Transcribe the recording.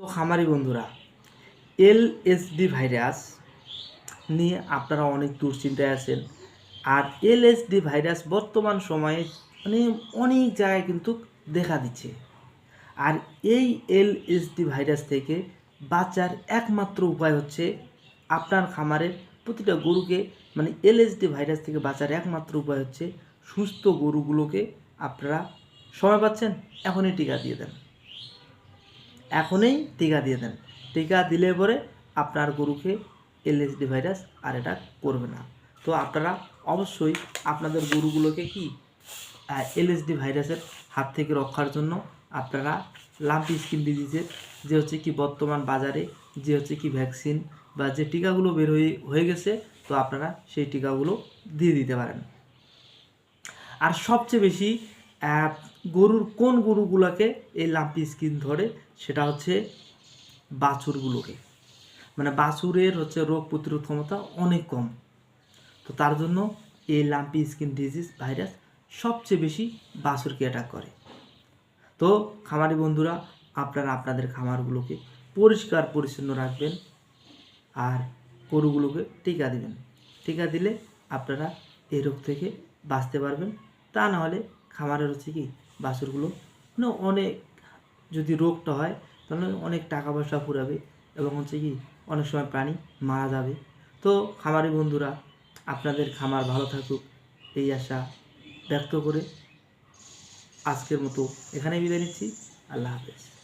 তো খামারি বন্ধুরা, এল এসডি ভাইরাস নিয়ে আপনারা অনেক দুশ্চিন্তায় আছেন। আর এল এসডি ভাইরাস বর্তমান সময়ে মানে অনেক জায়গায় কিন্তু দেখা দিচ্ছে। আর এই এল এসডি ভাইরাস থেকে বাঁচার একমাত্র উপায় হচ্ছে আপনার খামারের প্রতিটা গরুকে মানে এলএসডি ভাইরাস থেকে বাঁচার একমাত্র উপায় হচ্ছে সুস্থ গরুগুলোকে আপনারা সময় পাচ্ছেন, এখনই টিকা দিয়ে দেন। এখনই টিকা দিয়ে দেন। টিকা দিলে পরে আপনার গরুকে এলএসডি ভাইরাস আর এটা করবে না। তো আপনারা অবশ্যই আপনাদের গরুগুলোকে কি এলএসডি ভাইরাসের হাত থেকে রক্ষার জন্য আপনারা লাম্পি স্কিন ডিজিজের যে হচ্ছে কি বর্তমান বাজারে যে হচ্ছে কি ভ্যাকসিন বা যে টিকাগুলো বের হয়ে হয়ে গেছে, তো আপনারা সেই টিকাগুলো দিয়ে দিতে পারেন। আর সবচেয়ে বেশি গরুর কোন গরুগুলোকে এই লাম্পি স্কিন ধরে, সেটা হচ্ছে বাছুরগুলোকে। মানে বাছুরের হচ্ছে রোগ প্রতিরোধ ক্ষমতা অনেক কম। তো তার জন্য এই লাম্পি স্কিন ডিজিজ ভাইরাস সবচেয়ে বেশি বাছুরকে অ্যাটাক করে। তো খামারি বন্ধুরা, আপনারা আপনাদের খামারগুলোকে পরিষ্কার পরিচ্ছন্ন রাখবেন আর গরুগুলোকে টিকা দিবেন। টিকা দিলে আপনারা এই রোগ থেকে বাঁচতে পারবেন। তা নাহলে খামারের হচ্ছে কি বাছুরগুলো। মানে অনেক, যদি রোগটা হয়, তাহলে অনেক টাকা পয়সা ফুরাবে এবং হচ্ছে কি, অনেক সময় প্রাণী মারা যাবে। তো খামারি বন্ধুরা, আপনাদের খামার ভালো থাকুক, এই আশা ব্যক্ত করে আজকের মতো এখানে বিদায় নিচ্ছি। আল্লাহ হাফেজ।